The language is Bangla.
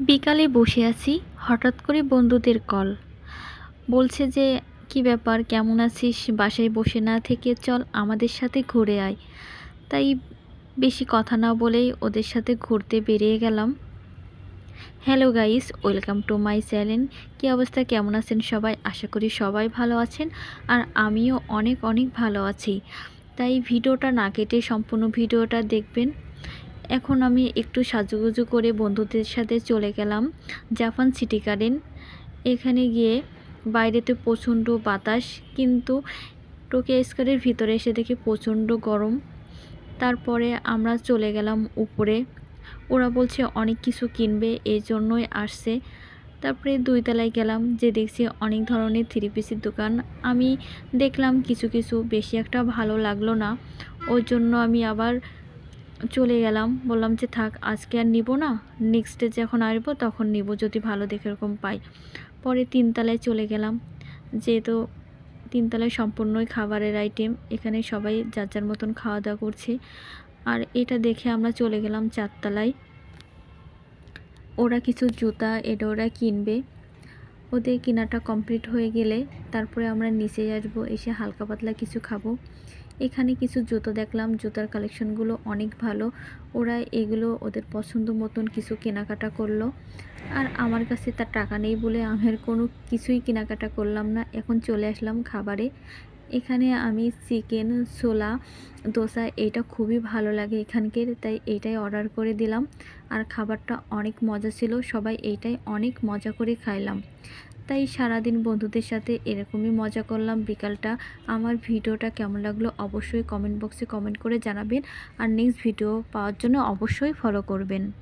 বিকালে বসে আছি, হঠাৎ করে বন্ধুদের কল। বলছে যে, কি ব্যাপার, কেমন আছিস? বাসায় বসে না থেকে চল, আমাদের সাথে ঘুরে আয়। তাই বেশি কথা না বলেই ওদের সাথে ঘুরতে বেরিয়ে গেলাম। Hello guys, welcome to my channel. কী অবস্থা? কেমন আছেন সবাই? আশা করি সবাই ভালো আছেন, আর আমিও অনেক অনেক ভালো আছি। তাই ভিডিওটা না কেটে সম্পূর্ণ ভিডিওটা দেখবেন। এখন আমি একটু সাজুগুজু করে বন্ধুদের সাথে চলে গেলাম জাপান সিটি গার্ডেন। এখানে গিয়ে বাইরেতে প্রচণ্ড বাতাস, কিন্তু টোকিয়া স্কোয়ারের ভিতরে এসে দেখি প্রচণ্ড গরম। তারপরে আমরা চলে গেলাম উপরে। ওরা বলছে অনেক কিছু কিনবে, এই জন্যই আসছে। তারপরে দুই তলায় গেলাম, যে দেখছি অনেক ধরনের থ্রি পিসের দোকান। আমি দেখলাম কিছু কিছু, বেশি একটা ভালো লাগল না। ওর জন্য আমি আবার চলে গেলাম। বললাম যে, থাক, আজকে আর নিব না। নেক্সট ডে যখন আসব তখন নিব, যদি ভালো দেখে এরকম পাই। পরে তিনতলায় চলে গেলাম। যেহেতু তিনতলায় সম্পূর্ণই খাবারের আইটেম এখানে সবাই যার যার মতন খাওয়া দাওয়া করছে। আর এটা দেখে আমরা চলে গেলাম চারতলায়। ওরা কিছু জুতা এটা ওরা কিনবে। ওদের কেনাটা কমপ্লিট হয়ে গেলে তারপরে আমরা নিচে আসব, এসে হালকা পাতলা কিছু খাব। এখানে কিছু জুতো দেখলাম, জুতার কালেকশনগুলো অনেক ভালো। ওরা এগুলো ওদের পছন্দ মতন কিছু কেনাকাটা করল। আর আমার কাছে তার টাকা নেই বলে আমের কোনো কিছুই কেনাকাটা করলাম না। এখন চলে আসলাম খাবারে। এখানে আমি চিকেন, ছোলা, দোসা এটা খুবই ভালো লাগে এখানকার, তাই এইটাই অর্ডার করে দিলাম। আর খাবারটা অনেক মজা ছিল, সবাই এইটাই অনেক মজা করে খাইলাম। তাই সারাদিন বন্ধুদের সাথে এরকমই মজা করলাম বিকালটা। আমার ভিডিওটা কেমন লাগল অবশ্যই কমেন্ট বক্সে কমেন্ট করে জানাবেন। আর নেক্সট ভিডিও পাওয়ার জন্য অবশ্যই ফলো করবেন।